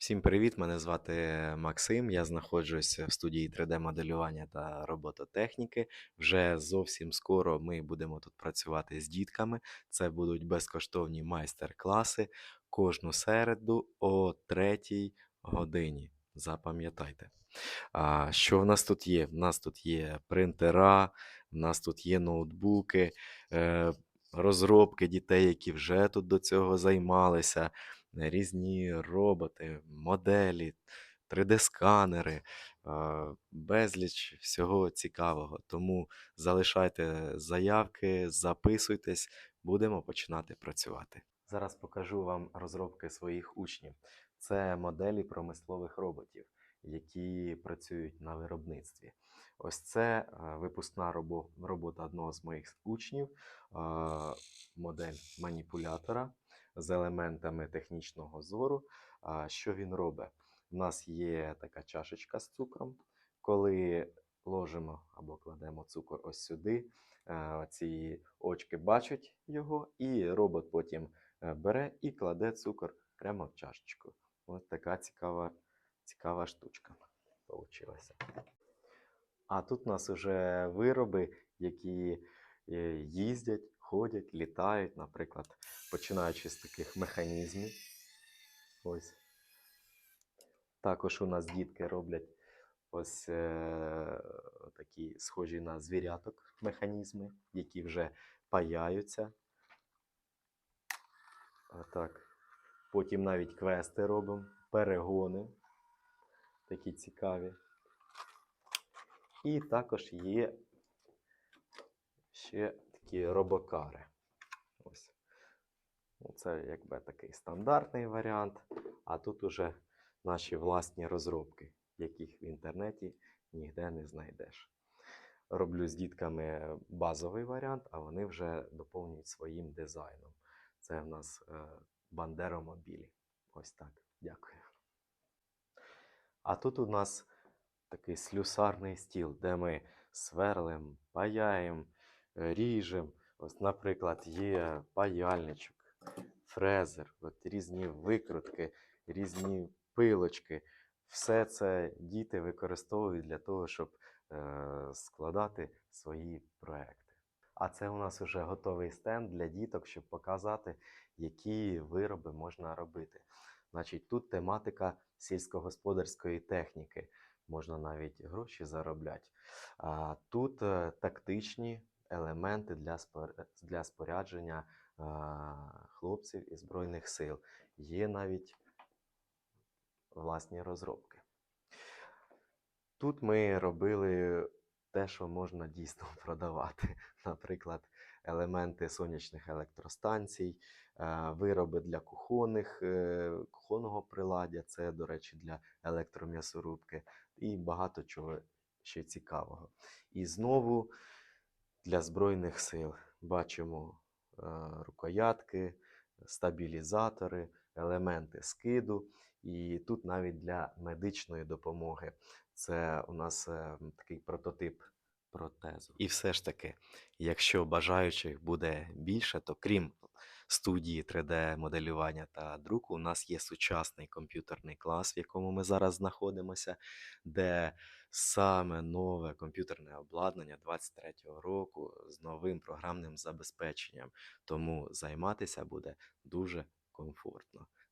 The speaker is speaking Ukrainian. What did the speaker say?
Всім привіт! Мене звати Максим. Я знаходжусь в студії 3D-моделювання та робототехніки. Вже зовсім скоро ми будемо тут працювати з дітками. Це будуть безкоштовні майстер-класи кожну середу о 3 годині. Запам'ятайте. А, що в нас тут є? В нас тут є принтера, в нас тут є ноутбуки, е, розробки дітей, які вже тут до цього займалися, різні роботи, моделі, 3D-сканери, безліч всього цікавого. Тому залишайте заявки, записуйтесь, будемо починати працювати. Зараз покажу вам розробки своїх учнів. Це моделі промислових роботів які працюють на виробництві. Ось це випускна робота одного з моїх учнів, модель маніпулятора з елементами технічного зору. Що він робить? У нас є така чашечка з цукром. Коли ложимо або кладемо цукор ось сюди, е, ці очки бачать його, і робот потім е, бере і кладе цукор прямо в чашечку. Ось така цікава Цікава штучка получилася. А тут у нас вже вироби, які е, їздять, ходять, літають, наприклад, починаючи з таких механізмів. Ось. Також у нас дітки роблять ось е, такі схожі на звіряток механізми, які вже паяються. Так. Потім навіть квести робимо, перегони такі цікаві. І також є ще такі робокари. Ось. Це якби такий стандартний варіант, а тут уже наші власні розробки, яких в інтернеті ніде не знайдеш. Роблю з дітками базовий варіант, а вони вже доповнюють своїм дизайном. Це в нас бандеромобілі. Ось так. Дякую. А тут у нас такий слюсарний стіл, де ми сверлим, паяємо, ріжемо. Ось, наприклад, є паяльничок, фрезер, от різні викрутки, різні пилочки. Все це діти використовують для того, щоб е, складати свої проекти. А це у нас вже готовий стенд для діток, щоб показати, які вироби можна робити. Значить, тут тематика сільськогосподарської техніки. Можна навіть гроші заробляти. А тут е, тактичні елементи для спорядження хлопців і Збройних сил. Є навіть власні розробки. Тут ми робили те, що можна дійсно продавати. Наприклад, елементи сонячних електростанцій, вироби для кухонних, е, кухонного приладдя, це, до речі, для електром'ясорубки і багато чого ще цікавого. І знову для Збройних сил бачимо рукоятки, стабілізатори, елементи скиду. І тут навіть для медичної допомоги це у нас е, такий прототип протезу. І все ж таки, якщо бажаючих буде більше, то крім студії 3D-моделювання та друку, у нас є сучасний комп'ютерний клас, в якому ми зараз знаходимося, де саме нове комп'ютерне обладнання 23-го року з новим програмним забезпеченням. Тому займатися буде дуже комфортно.